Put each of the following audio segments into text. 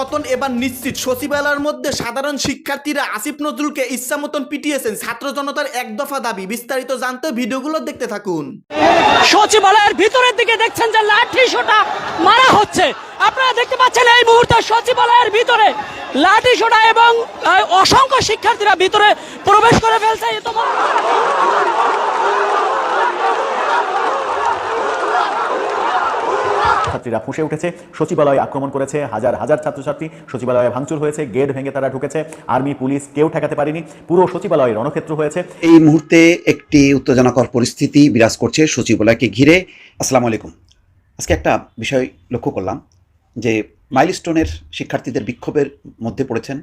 পতন এবার নিশ্চিত। সচিবালয়ের মধ্যে সাধারণ শিক্ষার্থীরা আসিফ নজরুলকে ইচ্ছা মতন পিটিয়েছেন। ছাত্র জনতার এক দফা দাবি। বিস্তারিত জানতে ভিডিওগুলো দেখতে থাকুন। সচিবালয়ের ভিতরের দিকে দেখছেন যে লাঠি সোটা মারা হচ্ছে। আপনারা দেখতে পাচ্ছেন এই মুহূর্তে সচিবালয়ের ভিতরে লাঠি সোটা এবং অসংখ্য শিক্ষার্থীরা ভিতরে প্রবেশ করে ফেলছে। ইতোমধ্যে ছাত্রীরা ফুঁসে উঠেছে। সচিবালয় আক্রমণ করেছে হাজার হাজার ছাত্রছাত্রী। সচিবালয়ে ভাঙচুর হয়েছে, গেট ভেঙে তারা ঢুকেছে। আর্মি, পুলিশ কেউ ঠেকাতে পারেনি। পুরো সচিবালয় রণক্ষেত্র হয়েছে। এই মুহূর্তে একটি উত্তেজনাকর পরিস্থিতি বিরাজ করছে সচিবালয়কে ঘিরে। আসসালামু আলাইকুম। আজকে একটা বিষয় লক্ষ্য করলাম, যে মাইলস্টোনের শিক্ষার্থীদের বিক্ষোভের মধ্যে পড়েছেন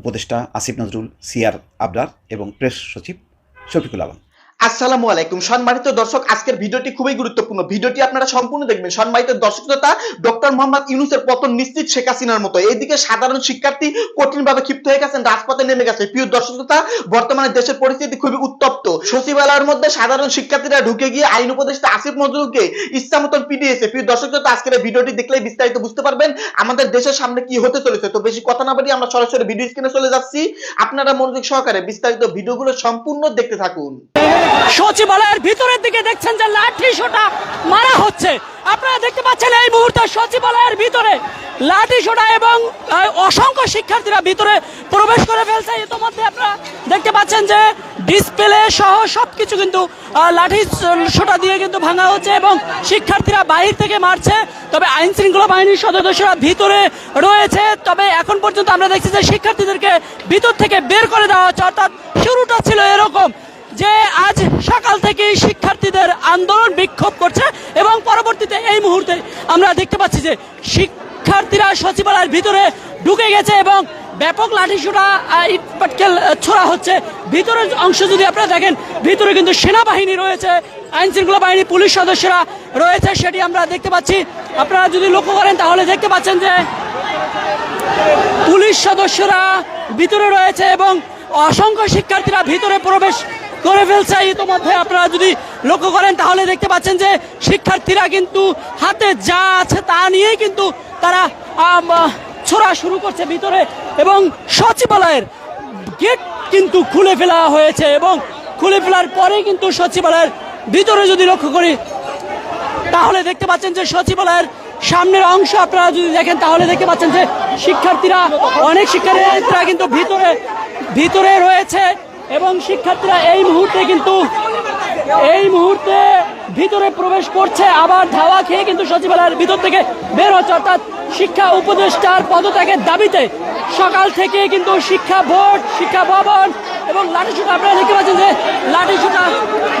উপদেষ্টা আসিফ নজরুল সিআর আবরার এবং প্রেস সচিব শফিকুল আলম। আসসালামু আলাইকুম। সম্মানিত দর্শক, আজকের ভিডিওটি খুবই গুরুত্বপূর্ণ। ভিডিওটি আপনারা সম্পূর্ণ দেখবেন। সম্মানিত দর্শক তথা ডক্টর মোহাম্মদ ইউনুসের পতন নিশ্চিত শেখ হাসিনার মতো। এইদিকে সাধারণ শিক্ষার্থী কঠিনভাবে ক্ষিপ্ত হয়ে গেছেন, রাজপথে নেমে গেছে। প্রিয় দর্শক তথা বর্তমানে দেশের পরিস্থিতি খুবই উত্তপ্ত। সচিবালয়ের মধ্যে সাধারণ শিক্ষার্থীরা ঢুকে গিয়ে আইন উপদেষ্টা আসিফ নজরুলকে ইচ্ছা মতন পিটিয়েছে। প্রিয় দর্শক তথা আজকের ভিডিওটি দেখলেই বিস্তারিত বুঝতে পারবেন আমাদের দেশের সামনে কি হতে চলেছে। তো বেশি কথা না বলি আমরা সরাসরি ভিডিও স্ক্রিনে চলে যাচ্ছি। আপনারা মনোযোগ সহকারে বিস্তারিত ভিডিওগুলো সম্পূর্ণ দেখতে থাকুন। সচিবালয়ের ভিতরের দিকে দেখছেন যে লাঠি সোটা মারা হচ্ছে। আপনারা দেখতে পাচ্ছেন এই মুহূর্তে সচিবালয়ের ভিতরে লাঠি সোটা এবং অসংখ্য শিক্ষার্থীরা ভিতরে প্রবেশ করে ফেলছে। ইতোমধ্যে আপনারা দেখতে পাচ্ছেন যে ডিসপ্লে সহ সবকিছু কিন্তু লাঠি সোটা দিয়ে কিন্তু ভাঙা হচ্ছে এবং শিক্ষার্থীরা বাহির থেকে মারছে। তবে আইন শৃঙ্খলা বাহিনীর সদস্যরা ভিতরে রয়েছে। তবে এখন পর্যন্ত আমরা দেখছি যে শিক্ষার্থীদেরকে ভিতর থেকে বের করে দেওয়া হচ্ছে। অর্থাৎ শুরুটা ছিল এরকম। যে আজ সকাল থেকেই শিক্ষার্থীদের আন্দোলন বিক্ষোভ করছে এবং পরবর্তীতে এই মুহূর্তে আমরা দেখতে পাচ্ছি যে শিক্ষার্থীরা সচিবালয়ের ভিতরে ঢুকে গেছে এবং ব্যাপক লাঠিসোঁটা ইট পাটকেল ছোড়া হচ্ছে। ভিতরের অংশ যদি আপনারা দেখেন, ভিতরে কিন্তু সেনাবাহিনী রয়েছে, আইন শৃঙ্খলা বাহিনী, পুলিশ সদস্যরা রয়েছে, সেটি আমরা দেখতে পাচ্ছি। আপনারা যদি লক্ষ্য করেন, তাহলে দেখতে পাচ্ছেন যে পুলিশ সদস্যরা ভিতরে রয়েছে এবং অসংখ্য শিক্ষার্থীরা ভিতরে প্রবেশ করে ফেলছে। ইতোমধ্যে আপনারা যদি লক্ষ্য করেন, তাহলে দেখতে পাচ্ছেন যে শিক্ষার্থীরা কিন্তু হাতে যা আছে তা নিয়েই কিন্তু তারা ছোড়া শুরু করছে ভিতরে এবং সচিবালয়ের গেট কিন্তু খুলে ফেলা হয়েছে এবং খুলে ফেলার পরে কিন্তু সচিবালয়ের ভিতরে যদি লক্ষ্য করি, তাহলে দেখতে পাচ্ছেন যে সচিবালয়ের সামনের অংশ আপনারা যদি দেখেন, তাহলে দেখতে পাচ্ছেন যে শিক্ষার্থীরা, অনেক শিক্ষার্থীরা কিন্তু ভিতরে ভিতরে রয়েছে। এবং শিক্ষার্থীরা এই মুহূর্তে কিন্তু, এই মুহূর্তে ভিতরে প্রবেশ করছে, আবার ধাওয়া খেয়ে কিন্তু সচিবালয়ের ভিতর থেকে বের হচ্ছে, অর্থাৎ শিক্ষা উপদেষ্টার পদত্যাগের দাবিতে সকাল থেকে কিন্তু শিক্ষা বোর্ড, শিক্ষা ভবন এবং লাঠি লাঠিসুটা আপনারা দেখতে পাচ্ছেন যে লাঠি লাঠিসুটা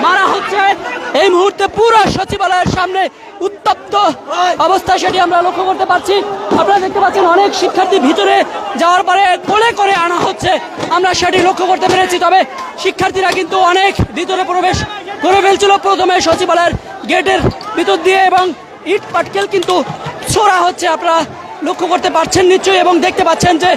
মারা হচ্ছে। এই মুহূর্তে পুরো সচিবালয়ের সামনে উত্তপ্ত অবস্থা সেটি আমরা লক্ষ্য করতে পারছি। আপনারা দেখতে পাচ্ছেন অনেক শিক্ষার্থী ভিতরে যাওয়ার পরে কোলে করে আনা হচ্ছে। আমরা সেটি লক্ষ্য করতে পেরেছি, তবে শিক্ষার্থীরা কিন্তু অনেক ভিতরে প্রবেশ করে ফেলছিল। প্রথমে সচিবালয়ের গেটের ভিতর দিয়ে এবং ইট পাটকেল কিন্তু ছোড়া হচ্ছে। আপনারা লক্ষ্য করতে পারছেন নিশ্চয়ই এবং দেখতে পাচ্ছেন যে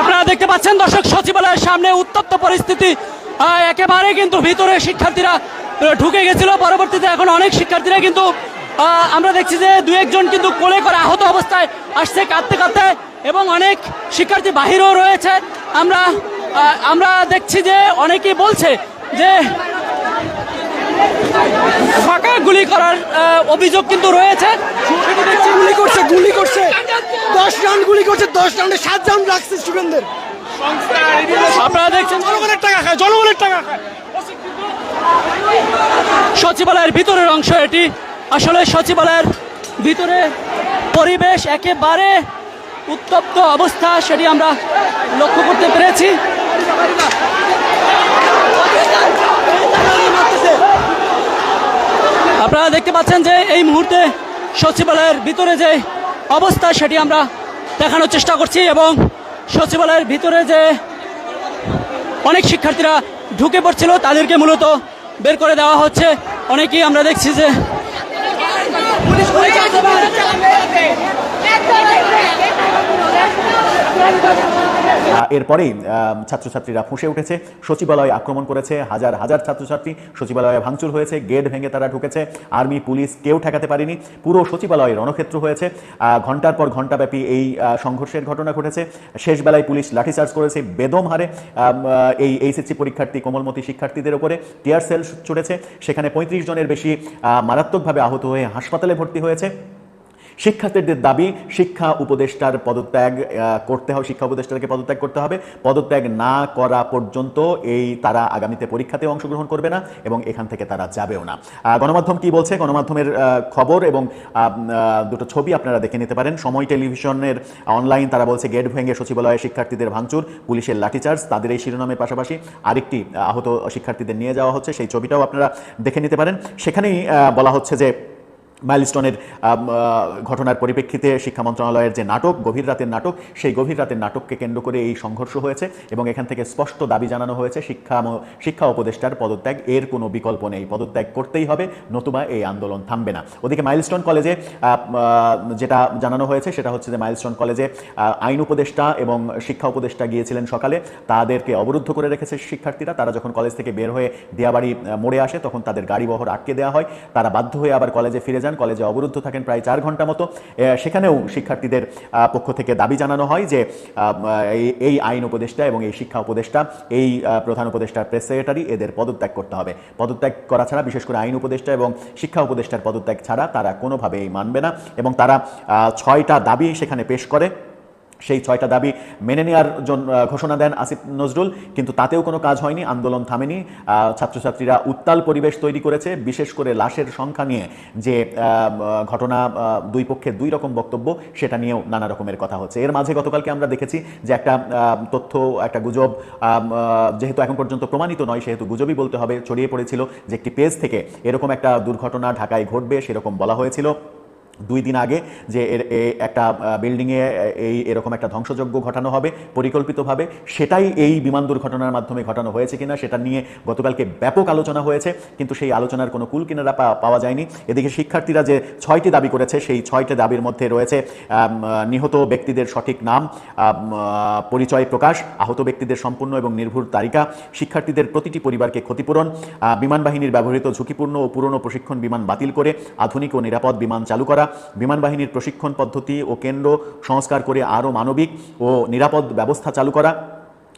আপনারা দেখতে পাচ্ছেন দর্শক সচিবালয়ের সামনে উত্তপ্ত পরিস্থিতি একেবারে কিন্তু ভিতরে শিক্ষার্থীরা ঢুকে গেছিল। পরবর্তীতে এখন অনেক শিক্ষার্থীরা কিন্তু আমরা দেখছি যে দু একজন কিন্তু কোলে করে আহত অবস্থায় আসছে, কাঁদতে কাঁদতে, এবং অনেক শিক্ষার্থী বাহিরেও রয়েছে। আমরা আমরা দেখছি যে অনেকেই বলছে যে ফাঁকা গুলি করার অভিযোগ কিন্তু রয়েছে। গুলি করছে গুলি করছে। দশ রাউন্ড গুলি করছে দশ রাউন্ডে সাত রাউন্ড রাখছে স্টুডেন্টদের। আপনারা দেখছেন জনগণের টাকা খায় জনগণের টাকা খায়। সচিবালয়ের ভিতরের অংশ এটি। আসলে সচিবালয়ের ভিতরে পরিবেশ একেবারে উত্তপ্ত অবস্থা সেটি আমরা লক্ষ্য করতে পেরেছি। আপনারা দেখতে পাচ্ছেন যে এই মুহূর্তে সচিবালয়ের ভিতরে যে অবস্থা সেটি আমরা দেখানোর চেষ্টা করছি এবং সচিবালয়ের ভিতরে যে অনেক শিক্ষার্থীরা ঢুকে পড়ছিল তাদেরকে মূলত বের করে দেওয়া হচ্ছে। অনেকেই আমরা দেখছি যে আহ, এরপরেই ছাত্রছাত্রীরা ফুঁসে উঠেছে। সচিবালয়ে আক্রমণ করেছে, হাজার হাজার ছাত্রছাত্রী। সচিবালয়ে ভাঙচুর হয়েছে, গেট ভেঙে তারা ঢুকেছে। আর্মি, পুলিশ কেউ ঠেকাতে পারেনি। পুরো সচিবালয় রণক্ষেত্র হয়েছে। ঘণ্টার পর ঘন্টাব্যাপী এই সংঘর্ষের ঘটনা ঘটেছে। শেষ বেলায় পুলিশ লাঠিচার্জ করেছে, বেদম হারে। এই এইচএসসি পরীক্ষার্থী, কোমলমতি শিক্ষার্থীদের উপরে টিয়ার সেল ছুড়েছে। সেখানে পঁয়ত্রিশ জনের বেশি মারাত্মকভাবে আহত হয়ে হাসপাতালে ভর্তি হয়েছে। শিক্ষার্থীদের দাবি, শিক্ষা উপদেষ্টার পদত্যাগ করতে হবে, শিক্ষা উপদেষ্টাকে পদত্যাগ করতে হবে। পদত্যাগ না করা পর্যন্ত এই তারা আগামীতে পরীক্ষাতে অংশগ্রহণ করবে না এবং এখান থেকে তারা যাবেও না। গণমাধ্যম কি বলছে? গণমাধ্যমের খবর এবং দুটো ছবি আপনারা দেখে নিতে পারেন। সময় টেলিভিশনের অনলাইন তারা বলছে গেট ভেঙে সচিবালয়ে শিক্ষার্থীদের ভাঙচুর, পুলিশের লাঠিচার্জ, তাদের এই শিরোনামের পাশাপাশি আরেকটি আহত শিক্ষার্থীদের নিয়ে যাওয়া হচ্ছে। সেই ছবিটাও আপনারা দেখে নিতে পারেন। সেখানেই বলা হচ্ছে যে মাইলস্টোনের ঘটনার পরিপ্রেক্ষিতে শিক্ষা মন্ত্রণালয়ের যে নাটক, গভীর রাতের নাটক, সেই গভীর রাতের নাটককে কেন্দ্র করে এই সংঘর্ষ হয়েছে এবং এখান থেকে স্পষ্ট দাবি জানানো হয়েছে শিক্ষা শিক্ষা উপদেষ্টার পদত্যাগ। এর কোনো বিকল্প নেই। পদত্যাগ করতেই হবে, নতুবা এই আন্দোলন থামবে না। ওদিকে মাইলস্টোন কলেজে যেটা জানানো হয়েছে সেটা হচ্ছে যে মাইলস্টোন কলেজে আইন উপদেষ্টা এবং শিক্ষা উপদেষ্টা গিয়েছিলেন সকালে। তাদেরকে অবরুদ্ধ করে রেখেছে শিক্ষার্থীরা। তারা যখন কলেজ থেকে বের হয়ে দিয়াবাড়ি মোড়ে আসে, তখন তাদের গাড়ি বহর আটকে দেওয়া হয়। তারা বাধ্য হয়ে আবার কলেজে ফিরে যান। কলেজে অবরুদ্ধ থাকেন প্রায় চার ঘণ্টা মতো। সেখানেও শিক্ষার্থীদের পক্ষ থেকে দাবি জানানো হয় যে এই- আইন উপদেষ্টা এবং এই শিক্ষা উপদেষ্টা, এই প্রধান উপদেষ্টার প্রেস সেক্রেটারি এদের পদত্যাগ করতে হবে। পদত্যাগ করা ছাড়া, বিশেষ করে আইন উপদেষ্টা এবং শিক্ষা উপদেষ্টার পদত্যাগ ছাড়া তারা কোনোভাবেই মানবে না এবং তারা ছয়টা দাবি সেখানে পেশ করে। সেই ছয়টা দাবি মেনে নেওয়ার জন্য ঘোষণা দেন আসিফ নজরুল, কিন্তু তাতেও কোনো কাজ হয়নি, আন্দোলন থামেনি। ছাত্রছাত্রীরা উত্তাল পরিবেশ তৈরি করেছে, বিশেষ করে লাশের সংখ্যা নিয়ে যে ঘটনা দুই পক্ষের দুই রকম বক্তব্য, সেটা নিয়েও নানা রকমের কথা হচ্ছে। এর মাঝে গতকালকে আমরা দেখেছি যে একটা তথ্য, একটা গুজব যেহেতু এখন পর্যন্ত প্রমাণিত নয়, সেহেতু গুজবই বলতে হবে, ছড়িয়ে পড়েছিল যে একটি পেজ থেকে এরকম একটা দুর্ঘটনা ঢাকায় ঘটবে, সেরকম বলা হয়েছিল। দুই দিন আগে যে একটা বিল্ডিংয়ে এই এরকম একটা ধ্বংসযজ্ঞ ঘটানো হবে, পরিকল্পিতভাবে সেটাই এই বিমান দুর্ঘটনার মাধ্যমে ঘটানো হয়েছে কিনা সেটা নিয়ে গতকালকে ব্যাপক আলোচনা হয়েছে, কিন্তু সেই আলোচনার কোনো কুল কিনারা পাওয়া যায়নি। এদিকে শিক্ষার্থীরা যে ছয়টি দাবি করেছে, সেই ছয়টি দাবির মধ্যে রয়েছে নিহত ব্যক্তিদের সঠিক নাম পরিচয় প্রকাশ, আহত ব্যক্তিদের সম্পূর্ণ এবং নির্ভুল তালিকা, শিক্ষার্থীদের প্রতিটি পরিবারকে ক্ষতিপূরণ বিমান বাহিনীর ব্যবহৃত ঝুঁকিপূর্ণ ও পুরনো প্রশিক্ষণ বিমান বাতিল করে, আধুনিক ও নিরাপদ বিমান চালু করা বিমান বাহিনীর প্রশিক্ষণ পদ্ধতি ও কেন্দ্র সংস্কার করে আরও মানবিক ও নিরাপদ ব্যবস্থা চালু করা।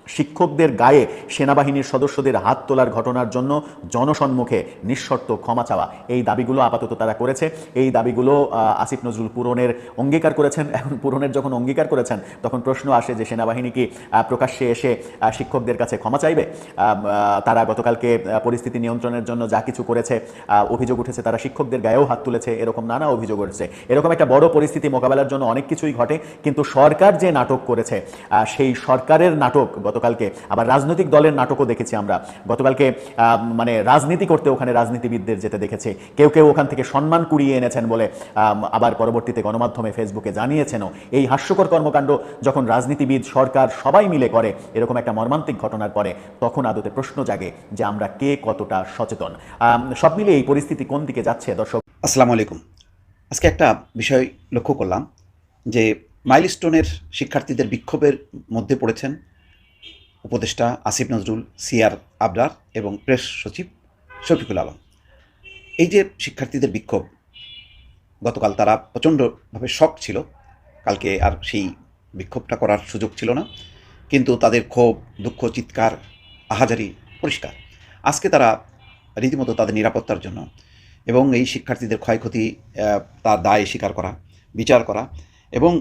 শিক্ষকদের গায়ে সেনাবাহিনীর সদস্যদের হাত তোলার ঘটনার জন্য জনসম্মুখে নিঃশর্ত ক্ষমা চাওয়া। এই দাবিগুলো আপাতত তারা করেছে। এই দাবিগুলো আসিফ নজরুল পূরণের অঙ্গীকার করেছেন। এখন পূরণের যখন অঙ্গীকার করেছেন, তখন প্রশ্ন আসে যে সেনাবাহিনী কি প্রকাশ্যে এসে শিক্ষকদের কাছে ক্ষমা চাইবে? তারা গতকালকে পরিস্থিতি নিয়ন্ত্রণের জন্য যা কিছু করেছে অভিযোগ উঠেছে তারা শিক্ষকদের গায়েও হাত তুলেছে। এরকম নানা অভিযোগ উঠেছে। এরকম একটা বড় পরিস্থিতি মোকাবেলার জন্য অনেক কিছুই ঘটে। কিন্তু সরকার যে নাটক করেছে সেই সরকারের নাটক গতকালকে আবার রাজনৈতিক দলের নাটকও দেখেছি আমরা। গতকালকে মানে রাজনীতি করতে ওখানে রাজনীতিবিদদের যেতে দেখেছে। কেউ কেউ ওখান থেকে সম্মান কুড়িয়ে এনেছেন বলে আবার পরবর্তীতে গণমাধ্যমে ফেসবুকে জানিয়েছেনও। এই হাস্যকর কর্মকাণ্ড যখন রাজনীতিবিদ, সরকার সবাই মিলে করে, এরকম একটা মর্মান্তিক ঘটনার পরে তখন আদতে প্রশ্ন জাগে যে আমরা কে কতটা সচেতন। সব মিলে এই পরিস্থিতি কোন দিকে যাচ্ছে দর্শক? আসসালামু আলাইকুম। আজকে একটা বিষয় লক্ষ্য করলাম যে মাইলস্টোনের শিক্ষার্থীদের বিক্ষোভের মধ্যে পড়েছেন উপদেষ্টা আসিফ নজরুল সিআর আবরার এবং প্রেস সচিব শফিকুল আলম। এই যে শিক্ষার্থীদের বিক্ষোভ, গতকাল তারা প্রচণ্ডভাবে শক ছিল। কালকে আর সেই বিক্ষোভটা করার সুযোগ ছিল না, কিন্তু তাদের ক্ষোভ, দুঃখ, চিৎকার, আহাজারি পরিষ্কার। আজকে তারা রীতিমতো তাদের নিরাপত্তার জন্য এবং এই শিক্ষার্থীদের ক্ষয়ক্ষতি তার দায় স্বীকার করা, বিচার করা এবং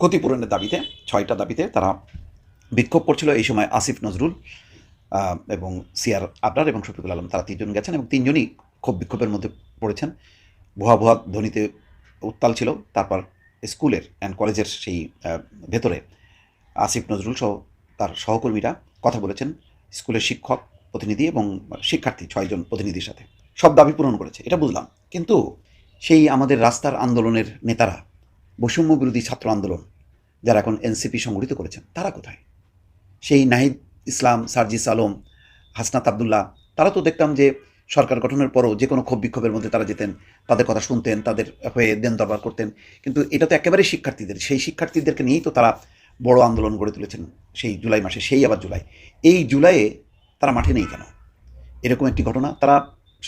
ক্ষতিপূরণের দাবিতে, ছয়টা দাবিতে তারা বিক্ষোভ করছিল এই সময় আসিফ নজরুল এবং সিআর আবরার এবং শফিকুল আলম। তারা তিনজন গেছেন এবং তিনজনই খুব বিক্ষোভের মধ্যে পড়েছেন। ভুয়া ভুয়া ধ্বনিতে উত্তাল ছিল। তারপর স্কুলের অ্যান্ড কলেজের সেই ভেতরে আসিফ নজরুল সহ তার সহকর্মীরা কথা বলেছেন। স্কুলের শিক্ষক প্রতিনিধি এবং শিক্ষার্থী ছয়জন প্রতিনিধির সাথে। সব দাবি পূরণ করেছে, এটা বুঝলাম। কিন্তু সেই আমাদের রাস্তার আন্দোলনের নেতারা বৈষম্য বিরোধী ছাত্র আন্দোলন, যারা এখন এনসিপি সংগঠিত করেছেন, তারা কোথায়? সেই নাহিদ ইসলাম, সার্জিস আলম, হাসনাত আবদুল্লাহ, তারা তো দেখতাম যে সরকার গঠনের পরও যে কোনো ক্ষোভ বিক্ষোভের মধ্যে তারা যেতেন, তাদের কথা শুনতেন, তাদের হয়ে দেন দরবার করতেন। কিন্তু এটা তো একেবারেই শিক্ষার্থীদের, সেই শিক্ষার্থীদেরকে নিয়েই তো তারা বড় আন্দোলন গড়ে তুলেছেন সেই জুলাই মাসে, সেই আবার জুলাই। এই জুলাইয়ে তারা মাঠে নেই কেন? এরকম একটি ঘটনা তারা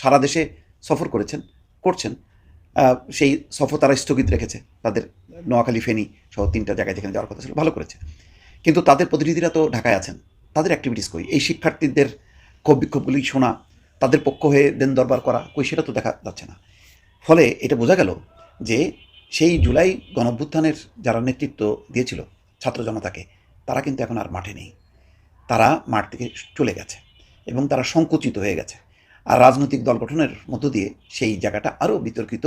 সারা দেশে সফর করেছেন, করছেন। সেই সফর তারা স্থগিত রেখেছে। তাদের নোয়াখালী, ফেনী সহ তিনটা জায়গায় যেখানে যাওয়ার কথা ছিল, ভালো করেছে। কিন্তু তাদের প্রতিনিধিরা তো ঢাকায় আছেন। তাদের অ্যাক্টিভিটিস কই? এই শিক্ষার্থীদের ক্ষোভ বিক্ষোভগুলি শোনা, তাদের পক্ষ হয়ে দেন দরবার করা, কই সেটা তো দেখা যাচ্ছে না। ফলে এটা বোঝা গেল যে সেই জুলাই গণঅভ্যুত্থানের যারা নেতৃত্ব দিয়েছিল ছাত্র জনতাকে, তারা কিন্তু এখন আর মাঠে নেই। তারা মাঠ থেকে চলে গেছে এবং তারা সংকুচিত হয়ে গেছে। আর রাজনৈতিক দল গঠনের মধ্য দিয়ে সেই জায়গাটা আরও বিতর্কিত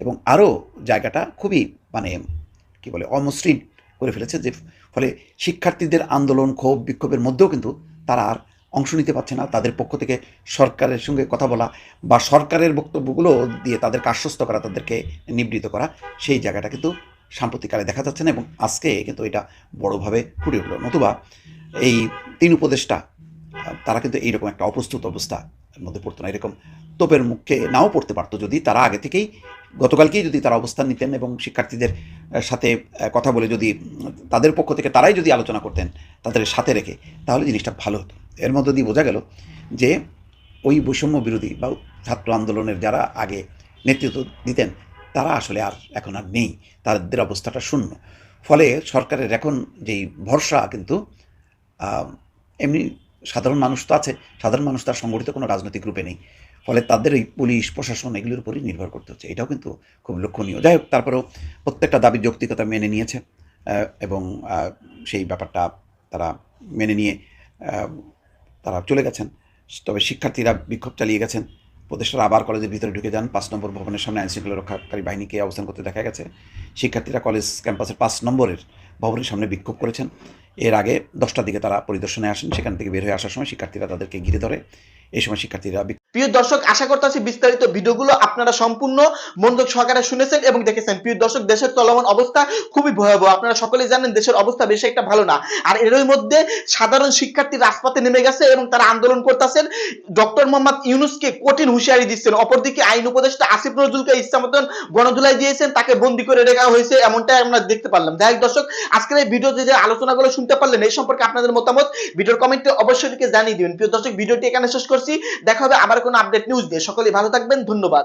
এবং আরও জায়গাটা খুবই মানে কি বলে, অমসৃণ করে ফেলেছে, যে ফলে শিক্ষার্থীদের আন্দোলন ক্ষোভ, বিক্ষোভের মধ্যেও কিন্তু তারা আর অংশ নিতে পারছে না। তাদের পক্ষ থেকে সরকারের সঙ্গে কথা বলা বা সরকারের বক্তব্যগুলো দিয়ে তাদেরকে আশ্বস্ত করা, তাদেরকে নিবৃত করা, সেই জায়গাটা কিন্তু সাম্প্রতিককালে দেখা যাচ্ছে না এবং আজকে কিন্তু এটা বড়োভাবে ফুটে উঠল। নতুবা এই তিন উপদেষ্টা, তারা কিন্তু এইরকম একটা অপ্রস্তুত অবস্থা মধ্যে পড়তো না। এরকম তোপের মুখে নাও পড়তে পারতো যদি তারা আগে থেকেই গতকালকেই যদি তারা অবস্থান নিতেন এবং শিক্ষার্থীদের সাথে কথা বলে যদি তাদের পক্ষ থেকে তারাই যদি আলোচনা করতেন, তাদের সাথে রেখে, তাহলে জিনিসটা ভালো হতো। এর মধ্য দিয়ে বোঝা গেল যে, ওই বৈষম্য বিরোধী বা ছাত্র আন্দোলনের যারা আগে নেতৃত্ব দিতেন, তারা আসলে আর এখন আর নেই। তাদের অবস্থাটা শূন্য। ফলে সরকারের এখন যেই ভরসা কিন্তু এমনি সাধারণ মানুষ তো আছে, সাধারণ মানুষ তার সংগঠিত কোনো রাজনৈতিক রূপে নেই। ফলে তাদের এই পুলিশ, প্রশাসন এগুলোর উপরই নির্ভর করতে হচ্ছে। এটাও কিন্তু খুব লক্ষণীয়। যাই হোক, তারপরেও প্রত্যেকটা দাবি যৌক্তিকতা মেনে নিয়েছে এবং সেই ব্যাপারটা তারা মেনে নিয়ে তারা চলে গেছেন। তবে শিক্ষার্থীরা বিক্ষোভ চালিয়ে গেছেন। প্রদেশরা আবার কলেজের ভিতরে ঢুকে যান। পাঁচ নম্বর ভবনের সামনে আইনশৃঙ্খলা রক্ষাকারী বাহিনীকে অবস্থান করতে দেখা গেছে। শিক্ষার্থীরা কলেজ ক্যাম্পাসের পাঁচ নম্বরের ভবনের সামনে বিক্ষোভ করেছেন। এর আগে দশটার দিকে তারা পরিদর্শনে আসেন। সেখান থেকে বের হয়ে আসার সময় শিক্ষার্থীরা তাদেরকে ঘিরে ধরে। এই সময় শিক্ষার্থীরা প্রিয় দর্শক, আশা করতেছি বিস্তারিত ভিডিওগুলো আপনারা সম্পূর্ণ মনোযোগ সহকারে শুনেছেন এবং দেখেছেন। প্রিয় দর্শক, দেশের চলমান অবস্থা খুবই ভয়াবহ। আপনারা সকলেই জানেন দেশের অবস্থা বেশি একটা ভালো না। আর এরই মধ্যে সাধারণ শিক্ষার্থী রাজপথে নেমে গেছে এবং তারা আন্দোলন করতেছেন। ডক্টর মোহাম্মদ ইউনুসকে কঠিন হুঁশিয়ারি দিচ্ছেন। অপরদিকে আইন উপদেষ্টা আসিফ নজরুলকে ইচ্ছা মতন গণধুলাই দিয়েছেন। তাকে বন্দি করে রেখা হয়েছে, এমনটাই আমরা দেখতে পারলাম। যাই দর্শক, আজকের এই ভিডিওতে যে আলোচনাগুলো শুনতে পারলেন, এই সম্পর্কে আপনাদের মতামত, ভিডিওর কমেন্টে অবশ্যই জানিয়ে দিবেন। প্রিয় দর্শক, ভিডিওটি এখানে শেষ করছি। দেখা হবে আবার কোনো আপডেট নিউজ দিয়ে। সকলেই ভালো থাকবেন ধন্যবাদ।